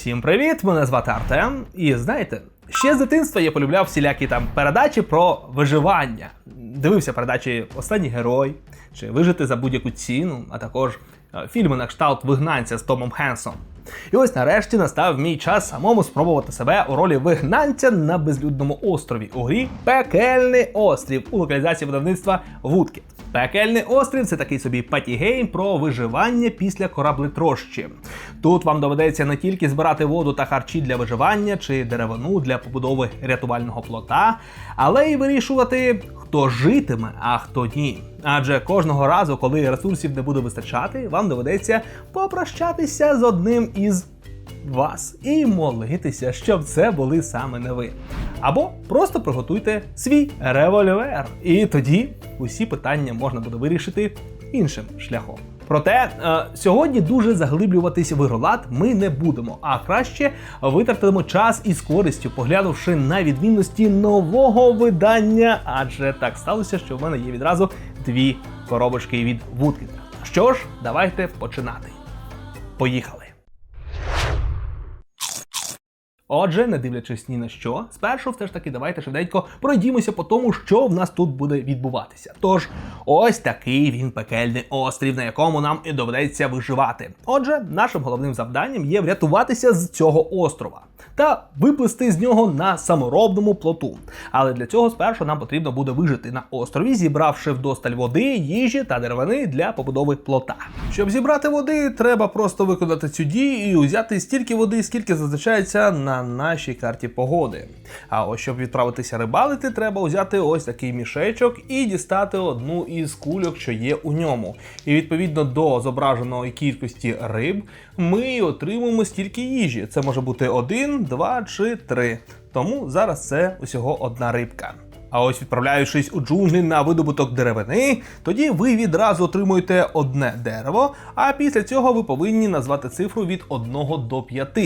Всім привіт! Мене звати Артем. І знаєте, ще з дитинства я полюбляв всілякі там передачі про виживання. Дивився передачі Останній герой чи Вижити за будь-яку ціну, а також е, фільми на кшталт вигнанця з Томом Хенсом. І ось нарешті настав мій час самому спробувати себе у ролі вигнанця на безлюдному острові у грі Пекельний острів у локалізації видавництва Вудкіт. Пекельний острів це такий собі патігейм про виживання після кораблетрощі. Тут вам доведеться не тільки збирати воду та харчі для виживання чи деревину для побудови рятувального плота, але й вирішувати, хто житиме, а хто ні. Адже кожного разу, коли ресурсів не буде вистачати, вам доведеться попрощатися з одним із вас і молитися, щоб це були саме не ви. Або просто приготуйте свій револьвер, і тоді усі питання можна буде вирішити іншим шляхом. Проте е, сьогодні дуже заглиблюватись в ігролад ми не будемо, а краще витратимо час із користю, поглянувши на відмінності нового видання, адже так сталося, що в мене є відразу дві коробочки від Вудкіта. Що ж, давайте починати. Поїхали! Отже, не дивлячись ні на що, спершу все ж таки давайте швиденько пройдімося по тому, що в нас тут буде відбуватися. Тож, ось такий він пекельний острів, на якому нам і доведеться виживати. Отже, нашим головним завданням є врятуватися з цього острова та виплисти з нього на саморобному плоту. Але для цього спершу нам потрібно буде вижити на острові, зібравши вдосталь води, їжі та деревини для побудови плота. Щоб зібрати води, треба просто виконати цю дію і узяти стільки води, скільки зазначається на нашій карті погоди. А ось щоб відправитися рибалити, треба взяти ось такий мішечок і дістати одну із кульок, що є у ньому. І відповідно до зображеної кількості риб, ми отримуємо стільки їжі. Це може бути один, два чи три. Тому зараз це усього одна рибка. А ось відправляючись у джунглі на видобуток деревини, тоді ви відразу отримуєте одне дерево, а після цього ви повинні назвати цифру від 1 до 5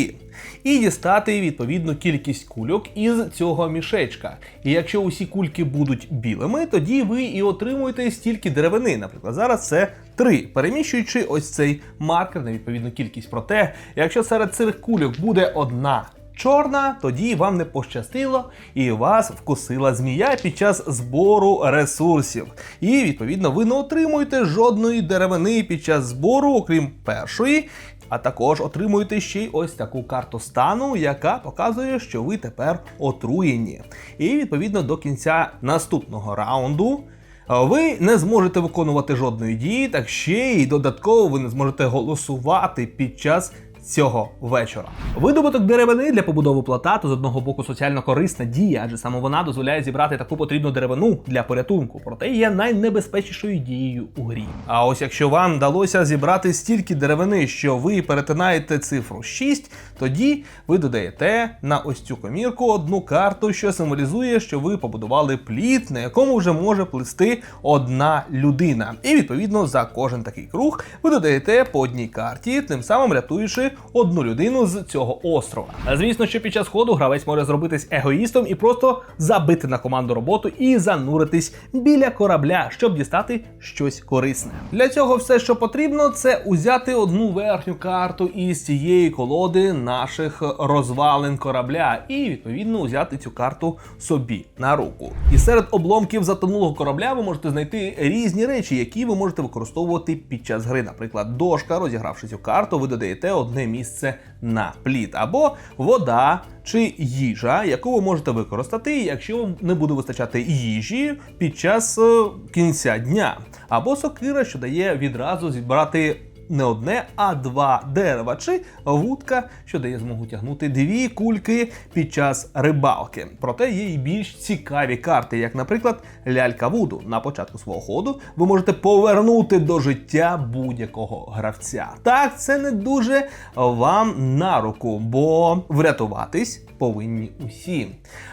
і дістати відповідну кількість кульок із цього мішечка. І якщо усі кульки будуть білими, тоді ви і отримуєте стільки деревини. Наприклад, зараз це 3, переміщуючи ось цей маркер на відповідну кількість. Проте, якщо серед цих кульок буде одна чорна, тоді вам не пощастило і вас вкусила змія під час збору ресурсів. І відповідно ви не отримуєте жодної деревини під час збору, окрім першої. А також отримуєте ще й ось таку карту стану, яка показує, що ви тепер отруєні. І відповідно до кінця наступного раунду. Ви не зможете виконувати жодної дії, так ще й додатково ви не зможете голосувати під час цього вечора. Видобуток деревини для побудови плота то з одного боку соціально корисна дія, адже саме вона дозволяє зібрати таку потрібну деревину для порятунку, проте є найнебезпечнішою дією у грі. А ось якщо вам вдалося зібрати стільки деревини, що ви перетинаєте цифру 6, тоді ви додаєте на ось цю комірку одну карту, що символізує, що ви побудували плід, на якому вже може плисти одна людина. І відповідно за кожен такий круг ви додаєте по одній карті, тим самим рятуючи одну людину з цього острова. Звісно, що під час ходу гравець може зробитись егоїстом і просто забити на команду роботу і зануритись біля корабля, щоб дістати щось корисне. Для цього все, що потрібно, це узяти одну верхню карту із цієї колоди наших розвалин корабля, і відповідно взяти цю карту собі на руку. І серед обломків затонулого корабля ви можете знайти різні речі, які ви можете використовувати під час гри. Наприклад, дошка, розігравши цю карту, ви додаєте одне місце на плід, або вода чи їжа, яку ви можете використати, якщо вам не буде вистачати їжі під час е, кінця дня, або сокира, що дає відразу зібрати. Не одне, а два дерева чи вудка, що дає змогу тягнути дві кульки під час рибалки. Проте є і більш цікаві карти, як, наприклад, лялька Вуду. На початку свого ходу ви можете повернути до життя будь-якого гравця. Так, це не дуже вам на руку, бо врятуватись повинні усі.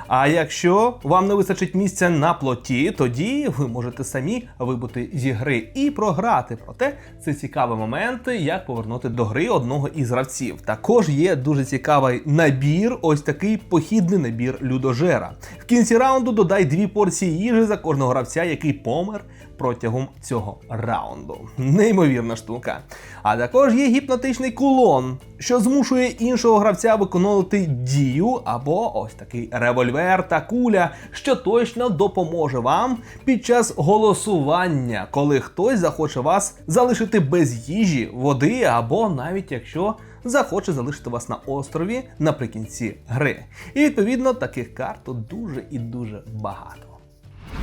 А якщо вам не вистачить місця на плоті, тоді ви можете самі вибути зі гри і програти. Проте це цікавий момент, як повернути до гри одного із гравців. Також є дуже цікавий набір, ось такий похідний набір людожера. В кінці раунду додай дві порції їжі за кожного гравця, який помер протягом цього раунду. Неймовірна штука. А також є гіпнотичний кулон, що змушує іншого гравця виконувати дію або ось такий револьвер та куля, що точно допоможе вам під час голосування, коли хтось захоче вас залишити без їжі, води або навіть якщо захоче залишити вас на острові наприкінці гри. І відповідно таких карт тут дуже і дуже багато.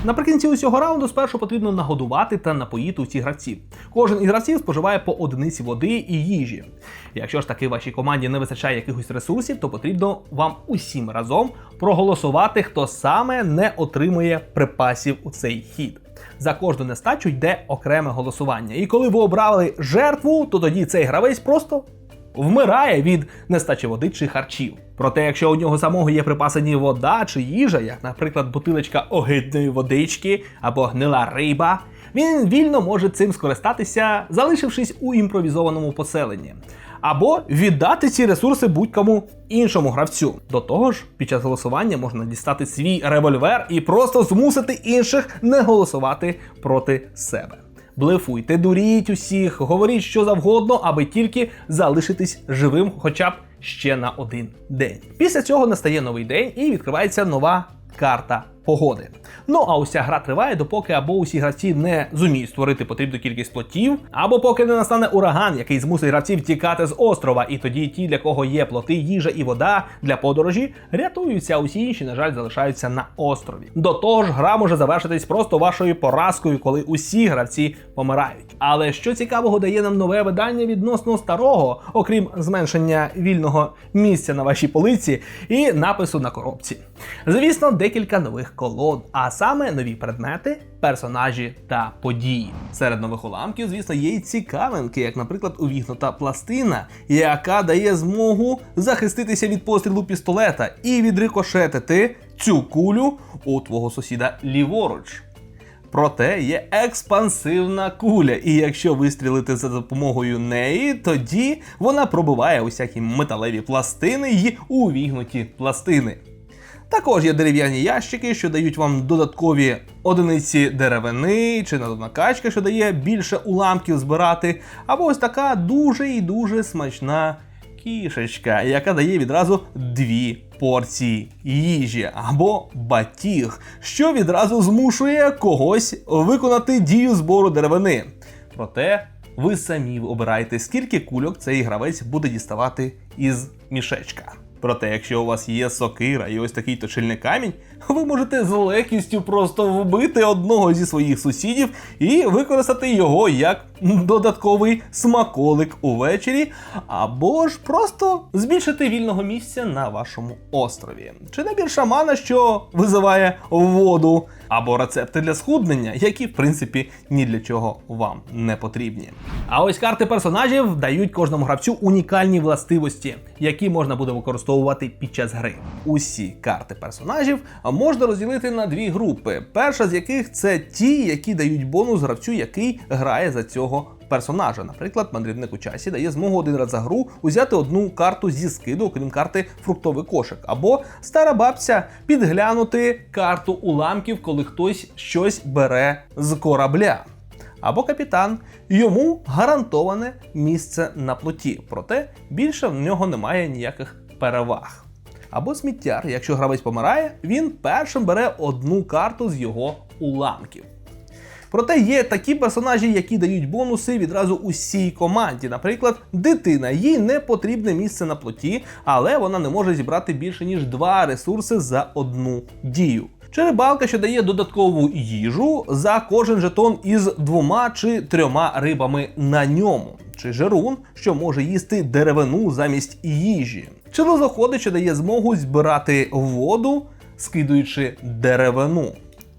Наприкінці усього раунду спершу потрібно нагодувати та напоїти усіх гравців. Кожен із гравців споживає по одиниці води і їжі. Якщо ж таки вашій команді не вистачає якихось ресурсів, то потрібно вам усім разом проголосувати, хто саме не отримує припасів у цей хід. За кожну нестачу йде окреме голосування. І коли ви обрали жертву, то тоді цей гравець просто вмирає від нестачі води чи харчів. Проте, якщо у нього самого є припасані вода чи їжа, як, наприклад, бутилочка огидної водички або гнила риба, він вільно може цим скористатися, залишившись у імпровізованому поселенні. Або віддати ці ресурси будь-кому іншому гравцю. До того ж, під час голосування можна дістати свій револьвер і просто змусити інших не голосувати проти себе. Блефуйте, дуріть усіх, говоріть що завгодно, аби тільки залишитись живим, хоча б ще на один день. Після цього настає новий день і відкривається нова карта погоди. Ну а уся гра триває, допоки або усі гравці не зуміють створити потрібну кількість плотів, або поки не настане ураган, який змусить гравців тікати з острова, і тоді ті, для кого є плоти, їжа і вода для подорожі, рятуються, а усі інші, на жаль, залишаються на острові. До того ж, гра може завершитись просто вашою поразкою, коли усі гравці помирають. Але що цікавого дає нам нове видання відносно старого, окрім зменшення вільного місця на вашій полиці і напису на коробці. Звісно, декілька нових колод, а саме нові предмети, персонажі та події. Серед нових уламків, звісно, є й цікавинки, як, наприклад, увігнута пластина, яка дає змогу захиститися від пострілу пістолета і відрикошетити цю кулю у твого сусіда ліворуч. Проте є експансивна куля, і якщо вистрілити за допомогою неї, тоді вона пробиває усякі металеві пластини й увігнуті пластини. Також є дерев'яні ящики, що дають вам додаткові одиниці деревини, чи надувна качка, що дає більше уламків збирати, або ось така дуже і дуже смачна кішечка, яка дає відразу дві порції їжі, або батіг, що відразу змушує когось виконати дію збору деревини. Проте ви самі обираєте, скільки кульок цей гравець буде діставати із мішечка. Проте, якщо у вас є сокира і ось такий точильний камінь, ви можете з легкістю просто вбити одного зі своїх сусідів і використати його як додатковий смаколик увечері, або ж просто збільшити вільного місця на вашому острові. Чи набір шамана, що визиває воду, або рецепти для схуднення, які в принципі ні для чого вам не потрібні. А ось карти персонажів дають кожному гравцю унікальні властивості, які можна буде використовувати під час гри. Усі карти персонажів можна розділити на дві групи. Перша з яких це ті, які дають бонус гравцю, який грає за цього персонажа. Наприклад, мандрівник у часі дає змогу один раз за гру узяти одну карту зі скиду, окрім карти фруктовий кошик. Або стара бабця підглянути карту уламків, коли хтось щось бере з корабля. Або капітан, йому гарантоване місце на плоті, проте більше в нього немає ніяких переваг. Або сміттяр, якщо гравець помирає, він першим бере одну карту з його уламків. Проте є такі персонажі, які дають бонуси відразу усій команді. Наприклад, дитина, їй не потрібне місце на плоті, але вона не може зібрати більше ніж два ресурси за одну дію. Чи рибалка, що дає додаткову їжу за кожен жетон із двома чи трьома рибами на ньому. Чи жерун, що може їсти деревину замість їжі. Чи лозоходи, що дає змогу збирати воду, скидуючи деревину.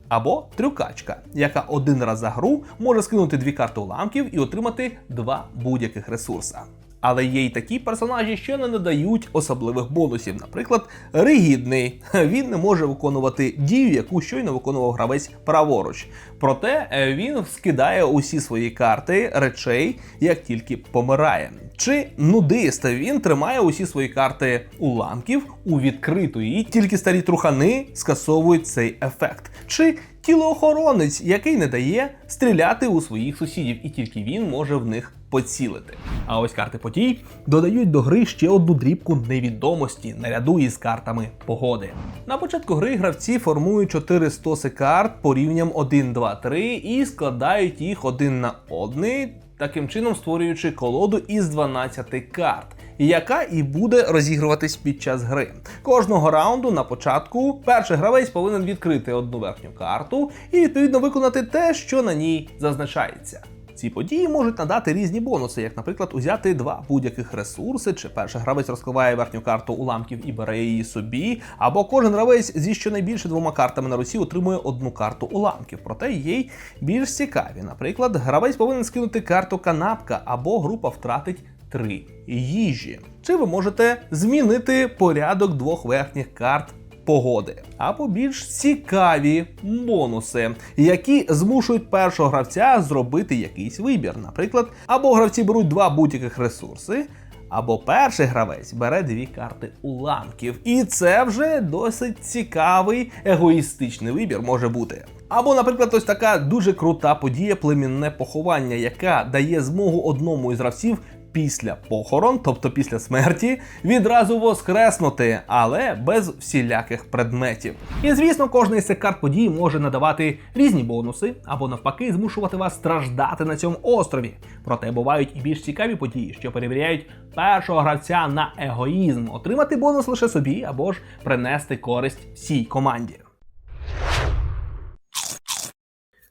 Або трюкачка, яка один раз за гру може скинути дві карти уламків і отримати два будь-яких ресурса. Але є й такі персонажі, що не надають особливих бонусів. Наприклад, ригідний. Він не може виконувати дію, яку щойно виконував гравець праворуч. Проте е, він скидає усі свої карти речей, як тільки помирає. Чи нудист він тримає усі свої карти уламків у відкриту, і тільки старі трухани скасовують цей ефект. Чи тілоохоронець, який не дає стріляти у своїх сусідів, і тільки він може в них поцілити. А ось карти подій додають до гри ще одну дрібку невідомості наряду із картами погоди. На початку гри гравці формують 4 стоси карт по рівням 1, 2, 3 і складають їх один на один, таким чином створюючи колоду із 12 карт. Яка і буде розігруватись під час гри. Кожного раунду на початку перший гравець повинен відкрити одну верхню карту і відповідно виконати те, що на ній зазначається. Ці події можуть надати різні бонуси, як, наприклад, узяти два будь-яких ресурси, чи перший гравець розкриває верхню карту уламків і бере її собі, або кожен гравець зі щонайбільше двома картами на руці отримує одну карту уламків. Проте є й більш цікаві. Наприклад, гравець повинен скинути карту канапка, або група втратить три їжі. Чи ви можете змінити порядок двох верхніх карт погоди, або більш цікаві бонуси, які змушують першого гравця зробити якийсь вибір. Наприклад, або гравці беруть два будь-яких ресурси. Або перший гравець бере дві карти уламків, і це вже досить цікавий егоїстичний вибір може бути. Або, наприклад, ось така дуже крута подія племінне поховання, яка дає змогу одному із гравців після похорон, тобто після смерті, відразу воскреснути, але без всіляких предметів. І звісно, кожна із подій може надавати різні бонуси, або навпаки, змушувати вас страждати на цьому острові. Проте бувають і більш цікаві події, що перевіряють першого гравця на егоїзм, отримати бонус лише собі, або ж принести користь всій команді.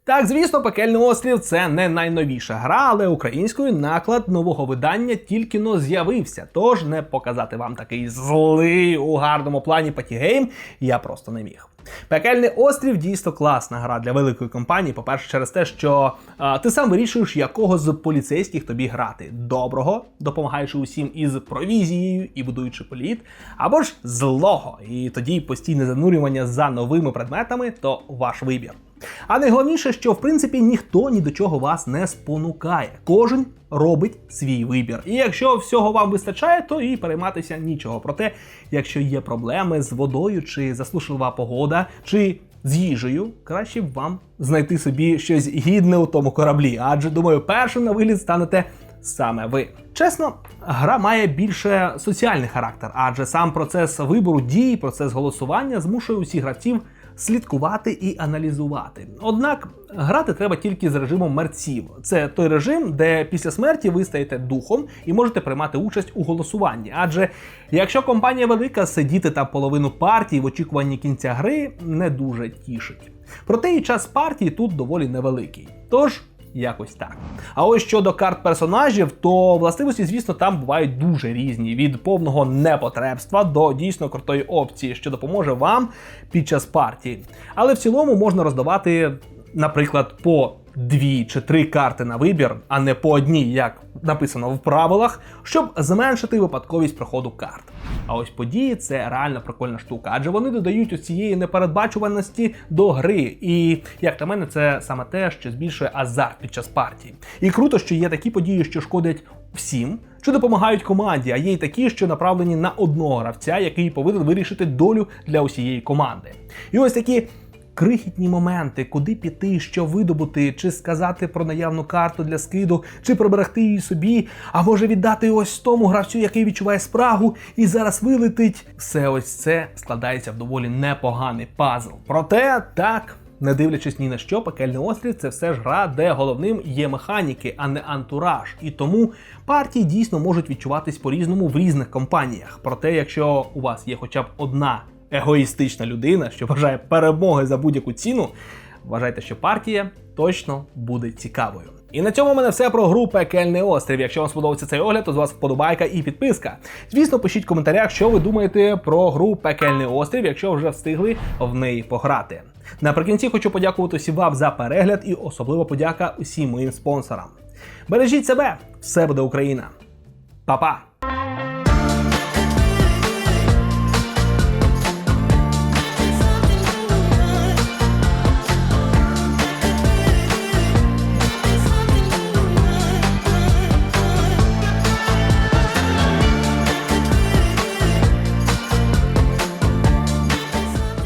Так, звісно, пекельний острів це не найновіша гра, але українською наклад нового видання тільки но з'явився. Тож не показати вам такий злий у гарному плані патігейм я просто не міг. Пекельний острів дійсно класна гра для великої компанії. По-перше, через те, що а, ти сам вирішуєш, якого з поліцейських тобі грати: доброго, допомагаючи усім із провізією і будуючи політ, або ж злого. І тоді постійне занурювання за новими предметами то ваш вибір. А найголовніше, що в принципі ніхто ні до чого вас не спонукає. Кожен робить свій вибір. І якщо всього вам вистачає, то і перейматися нічого. Проте, якщо є проблеми з водою, чи заслушлива погода, чи з їжею, краще б вам знайти собі щось гідне у тому кораблі. Адже думаю, першим на вигляд станете. Саме ви чесно, гра має більше соціальний характер, адже сам процес вибору дій, процес голосування змушує усіх гравців слідкувати і аналізувати. Однак грати треба тільки з режимом мерців. Це той режим, де після смерті ви стаєте духом і можете приймати участь у голосуванні. Адже якщо компанія велика, сидіти там половину партії в очікуванні кінця гри не дуже тішить. Проте і час партії тут доволі невеликий. Тож. Якось так. А ось щодо карт персонажів, то властивості, звісно, там бувають дуже різні: від повного непотребства до дійсно крутої опції, що допоможе вам під час партії. Але в цілому можна роздавати, наприклад, по дві чи три карти на вибір, а не по одній, як написано в правилах, щоб зменшити випадковість проходу карт. А ось події це реально прикольна штука, адже вони додають ось цієї непередбачуваності до гри. І як на мене, це саме те, що збільшує азарт під час партії. І круто, що є такі події, що шкодять всім, що допомагають команді, а є й такі, що направлені на одного гравця, який повинен вирішити долю для усієї команди. І ось такі крихітні моменти, куди піти, що видобути, чи сказати про наявну карту для скиду, чи проберегти її собі, а може віддати ось тому гравцю, який відчуває спрагу, і зараз вилетить. Все ось це складається в доволі непоганий пазл. Проте так. Не дивлячись ні на що, пекельний острів це все ж гра, де головним є механіки, а не антураж. І тому партії дійсно можуть відчуватись по-різному в різних компаніях. Проте, якщо у вас є хоча б одна егоїстична людина, що бажає перемоги за будь-яку ціну, вважайте, що партія точно буде цікавою. І на цьому в мене все про гру Пекельний острів. Якщо вам сподобався цей огляд, то з вас вподобайка і підписка. Звісно, пишіть в коментарях, що ви думаєте про гру Пекельний острів, якщо вже встигли в неї пограти. Наприкінці хочу подякувати усім вам за перегляд і особливо подяка усім моїм спонсорам. Бережіть себе, все буде Україна. Па-па!